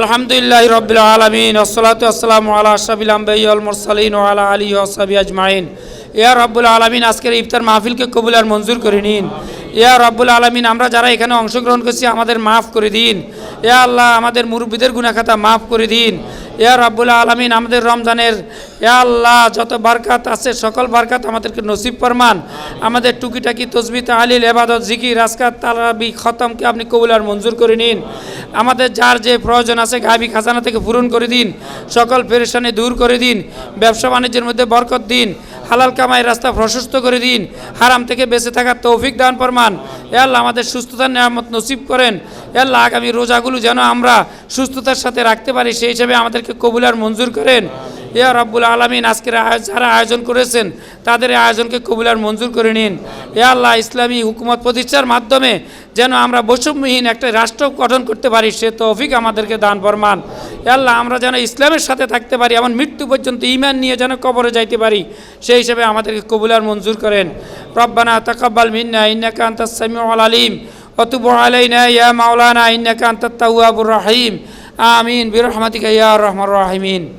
আলহামদুলিল্লাহ রবিল আলমিন আসসালাতাম আল্লাহ আশরাফিল আম্বাইল মুরসালিন আল্লাহ আলা ওসাবি আজমাইন। ইয়া রব্বুল আলমিন, আজকের ইফতার মাহফিলকে কবুল আর মঞ্জুর করে নিন। ইয়া রব্বুল আলমিন, আমরা যারা এখানে অংশগ্রহণ করছি, আমাদের মাফ করে দিন। ইয়া আল্লাহ, আমাদের মুরব্বীদের গুনাখাতা মাফ করে দিন। ইয়া রাবুল আলমিন, আমাদের রমজানের, ইয়া আল্লাহ, যত বারকাত আছে, সকল বারকাত আমাদেরকে নসিব ফরমান। আমাদের টুকিটাকি তসবিতে আলিল এবাদত জিকি রাজকাত তালাবি খতমকে আপনি কবুল আর মঞ্জুর করে নিন। আমাদের যার যে প্রয়োজন আছে, গাবি খাজানা থেকে পূরণ করে দিন। সকল পেরেশানি দূর করে দিন। ব্যবসা বাণিজ্যের মধ্যে বরকত দিন। হালাল কামাই রাস্তা প্রশস্ত করে দিন। হারাম থেকে বেঁচে থাকার তৌফিক দান প্রমাণ এ আল্লাহ আমাদের সুস্থতার নিয়ামত নসিব করেন। এ আল্লাহ আগামী রোজাগুলো যেন আমরা সুস্থতার সাথে রাখতে পারি, সেই হিসেবে আমাদেরকে কবুলার মঞ্জুর করেন। ইয়া রব্বুল আলমিন আজকের আয়োজ- যারা আয়োজন করেছেন তাদের এই আয়োজনকে কবুল আর মঞ্জুর করে নিন এ আল্লাহ ইসলামী হুকুমত প্রতিষ্ঠার মাধ্যমে যেন আমরা বৈষম্যহীন একটা রাষ্ট্র গঠন করতে পারি সে তৌফিক আমাদেরকে দান ফরমান এ আল্লাহ আমরা যেন ইসলামের সাথে থাকতে পারি এমন মৃত্যু পর্যন্ত ইমান নিয়ে যেন কবরে যাইতে পারি সেই হিসেবে আমাদেরকে কবুল আর মঞ্জুর করেন রব্বানা তাকাব্বাল মিন্না ইন্নাকা আনতাস সামিউল আলিম وتب علينا يا مولانا إنك أنت التواب الرحيم آمين برحمتك يا أرحم الراحمين